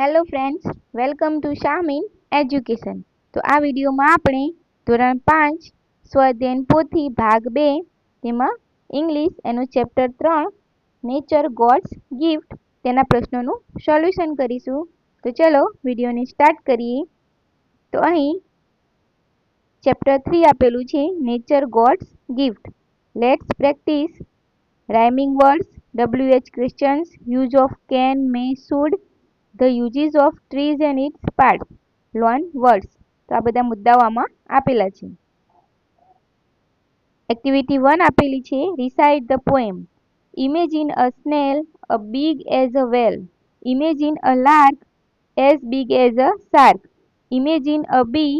Hello friends welcome to Shamin education તો આ વિડીયોમાં આપણે ધોરણ પાંચ સ્વધ્યન પોથી ભાગ બે તેમાં ઇંગ્લિશ એનું ચેપ્ટર ત્રણ નેચર ગોડ્સ ગિફ્ટ તેના પ્રશ્નોનું સોલ્યુશન કરીશું તો ચલો વિડીયોને સ્ટાર્ટ કરીએ તો અહીં ચેપ્ટર થ્રી આપેલું છે nature God's gift let's practise rhyming words W H questions use of can may should the uses of trees and its parts loan words તો આ બધા મુદ્દાઓ આમાં આપેલા છે એક્ટિવિટી વન આપેલી છે recite the poem imagine a snail a big as a whale imagine a lark as big as a shark imagine a bee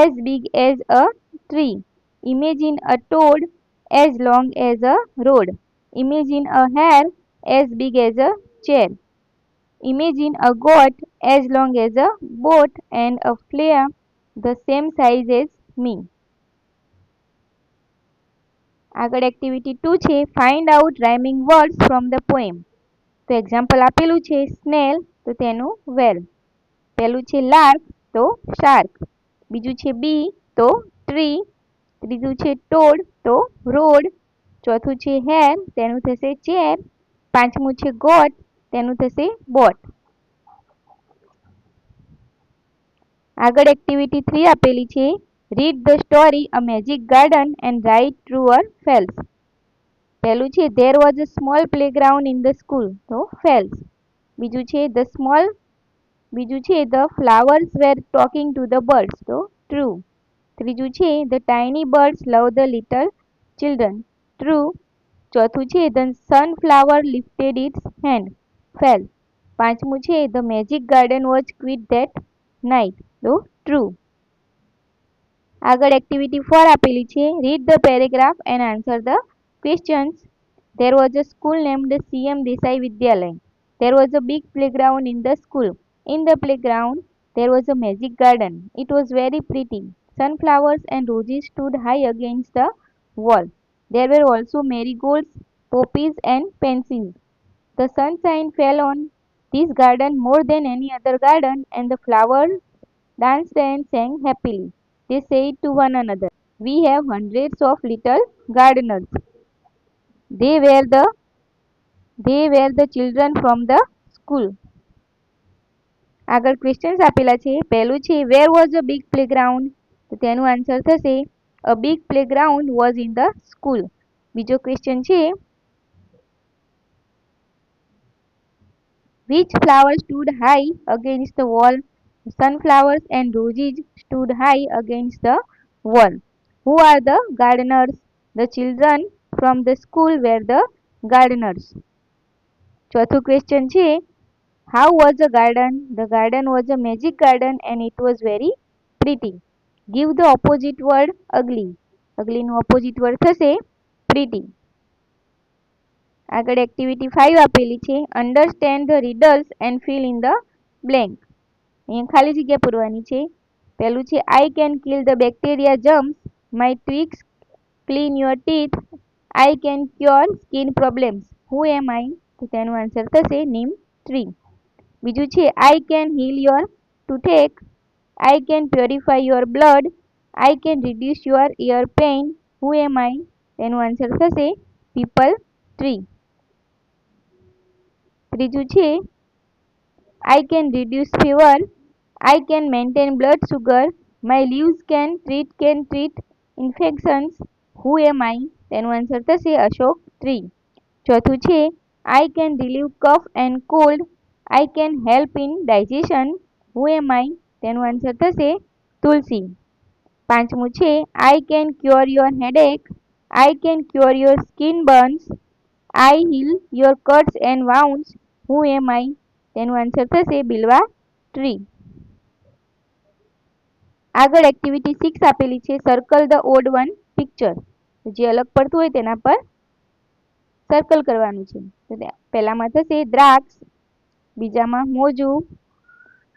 as big as a tree imagine a toad as long as a road imagine a hare as big as a chair Imagine a goat as long as a boat and a flare the same size as me. આગળ activity two છે find out rhyming words from the poem તો example આપેલું છે snail તો તેનું વેલ પહેલું છે lark તો શાર્ક બીજું છે બી તો ટ્રી ત્રીજું છે ટોડ તો રોડ ચોથું છે હેર તેનું થશે ચેર પાંચમું છે ગોટ તેનું થશે બોટ આગળ એક્ટિવિટી થ્રી આપેલી છે read the story a magic garden and write true or false પહેલું છે there was a small playground in the school તો ફેલ્સ બીજું છે ધ સ્મોલ બીજું છે the flowers were talking to the birds તો ટ્રુ ત્રીજું છે the tiny birds love the little children true ચોથું છે the sunflower lifted its hand fell. પાંચમું છે The Magic Garden was quit that night. તો true. આગળ એક્ટિવિટી ફોર આપેલી છે read the paragraph and answer the questions there was a school named CM Desai Vidyalaya there was a big playground in the school in the playground there was a magic garden it was very pretty sunflowers and roses stood high against the wall there were also marigolds poppies and pansies The sunshine fell on this garden more than any other garden, and the flowers danced and sang happily. They said to one another, We have hundreds of little gardeners. They were the they were the children from the school. આગળ questions આપેલા છે પહેલું છે where was a big playground તો તેનું answer થશે a big playground was in the school બીજો question છે Which flower stood high against the wall? Sunflowers and roses stood high against the wall. Who are the gardeners? The children from the school were the gardeners. ચોથું question છે how was a garden the garden was a magic garden and it was very pretty give the opposite word ugly અગલીનું opposite word થશે pretty આગળ activity five આપેલી છે understand the readers and fill in the blank અહીંયા ખાલી જગ્યા પૂરવાની છે પહેલું છે I can kill the bacteria germs my twigs clean your teeth I can cure skin problems who am આઈ તો તેનો આન્સર થશે નીમ ટ્રી બીજું છે I can heal your toothache I can purify your blood I can reduce your ear pain who am I તેનો answer થશે peepal tree ત્રીજું છે I can reduce fever I can maintain blood sugar my leaves can treat can treat infections who am I તેનું answer થશે Ashok tree ચોથું છે I can relieve cough and cold I can help in digestion who am I તેનું answer થશે તુલસી પાંચમું છે I can cure your headache I can cure your skin burns I heal your cuts and wounds who am I તેનું answer થશે bilva tree આગળ activity six આપેલી છે circle the odd one picture જે અલગ પડતું હોય તેના પર સર્કલ કરવાનું છે તો પહેલામાં થશે દ્રાક્ષ બીજામાં મોજું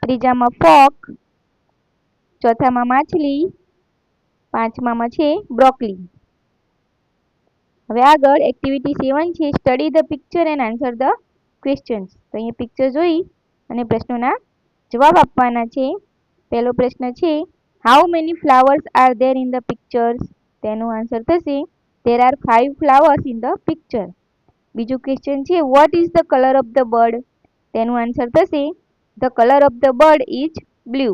ત્રીજામાં ફોક ચોથામાં માછલી પાંચમામાં છે બ્રોકલી હવે આગળ એક્ટિવિટી સેવન છે study the picture and answer the questions તો અહીંયા પિક્ચર જોઈ અને પ્રશ્નોના જવાબ આપવાના છે પહેલો પ્રશ્ન છે how many flowers are there in the pictures તેનો આન્સર થશે there are five flowers in the picture બીજું ક્વેશ્ચન છે what is the colour of the bird તેનું આન્સર થશે the colour of the bird is blue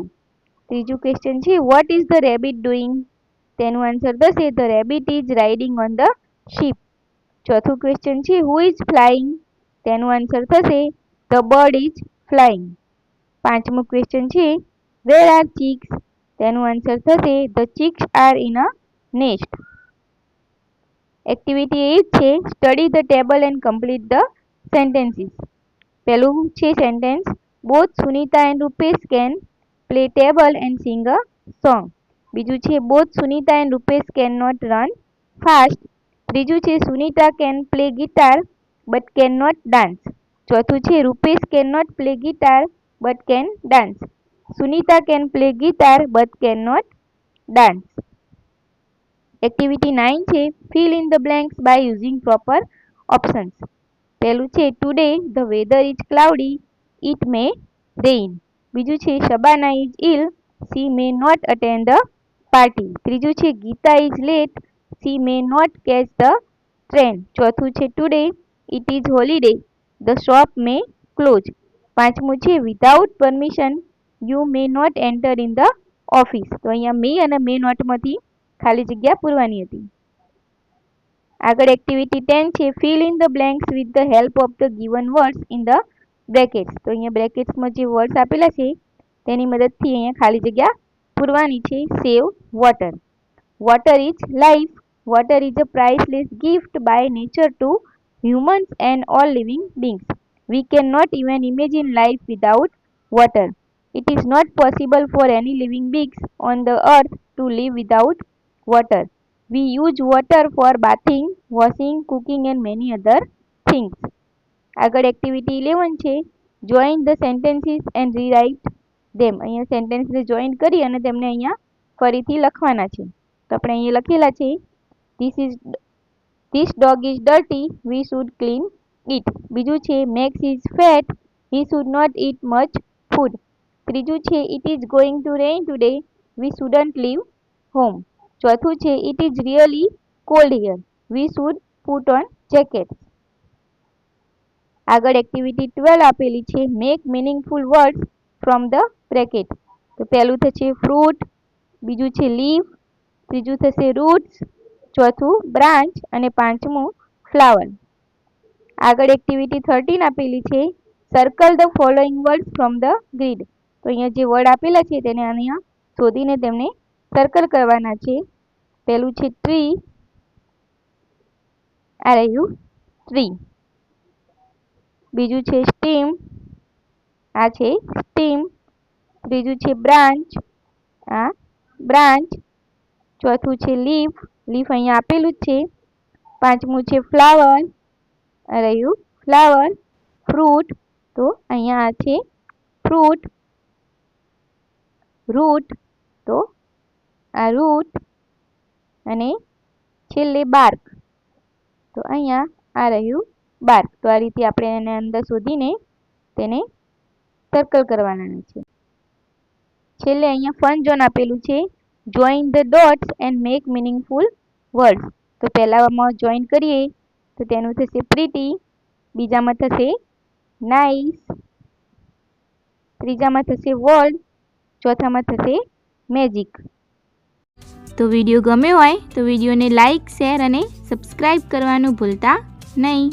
ત્રીજું question છે what is the rabbit doing તેનું answer થશે the rabbit is riding on the sheep ચોથું question છે who is flying તેનો answer થશે ધ બર્ડ ઇઝ ફ્લાઇંગ પાંચમું ક્વેશ્ચન છે વેર આર ચિક્સ તેનો આન્સર થશે the chicks are in a nest activity A છે study the table and complete the sentences પહેલું છે sentence both Sunita and Rupesh can play table and sing a song બીજું છે both Sunita and Rupesh can not run fast ત્રીજું છે Sunita can play guitar but can not dance ચોથું છે Rupesh can not play guitar but can dance Sunita can play guitar but can not dance activity nine છે fill in the blanks by using proper options પહેલું છે today the weather is cloudy it may rain બીજું છે Shabana is ill C may not attend the party ત્રીજું છે Gita is late C may not catch the train ચોથું છે today it is holiday the shop may close પાંચમું છે without permission you may not enter in the office તો અહીંયા મે અને મે નોટમાંથી ખાલી જગ્યા પૂરવાની હતી આગળ એક્ટિવિટી ટેન છે fill in the blanks with the help of the given words in the brackets તો અહીંયા બ્રેકેટ્સમાં જે વર્ડ્સ આપેલા છે તેની મદદથી અહીંયા ખાલી જગ્યા પૂરવાની છે save water Water is life. Water is a priceless gift by nature to humans and all living beings. We cannot even imagine life without water. It is not possible for any living beings on the earth to live without water. We use water for bathing, washing, cooking and many other things. આગળ activity eleven છે join the sentences and rewrite them અહીંયા સેન્ટેન્સને join કરી અને તેમને અહીંયા ફરીથી લખવાના છે તો આપણે અહીં લખેલા છે this is this dog is dirty we should clean it બીજું છે Max is fat he should not eat much food ત્રીજું છે it is going to rain today we shouldn't leave home ચોથું છે it is really cold here we should put on jacket આગળ activity twelve આપેલી છે make meaningful words from the bracket તો પહેલું થશે ફ્રૂટ બીજું છે લીવ ત્રીજું થશે રૂટ્સ ચોથું બ્રાન્ચ અને પાંચમું ફ્લાવર આગળ એક્ટિવિટી થર્ટીન આપેલી છે circle the following word from the grid તો અહીંયા જે વર્ડ આપેલા છે તેને અહીંયા શોધીને તેમને સર્કલ કરવાના છે પહેલું છે ટ્રી આ રહ્યું ટ્રી બીજું છે સ્ટીમ આ છે સ્ટીમ ત્રીજું છે બ્રાન્ચ આ બ્રાન્ચ ચોથું છે લીફ લીફ અહીંયા આપેલું જ છે પાંચમું છે ફ્લાવર રહ્યું ફ્લાવર ફ્રૂટ તો અહીંયા આ છે ફ્રૂટ રૂટ તો આ રૂટ અને છેલ્લે બાર્ક તો અહીંયા આ રહ્યું બાર્ક તો આ રીતે આપણે એને અંદર શોધીને તેને સર્કલ કરવાના છે છેલ્લે અહીંયા ફન ઝોન આપેલું છે join the dots and make meaningful words તો પહેલામાં જોઈન કરીએ તો તેનું થશે પ્રીટી બીજામાં થશે નાઇસ ત્રીજામાં થશે વર્લ્ડ ચોથામાં થશે મેજિક તો વિડીયો ગમ્યો હોય તો વિડીયોને લાઇક શેર અને સબસ્ક્રાઈબ કરવાનું ભૂલતા નહીં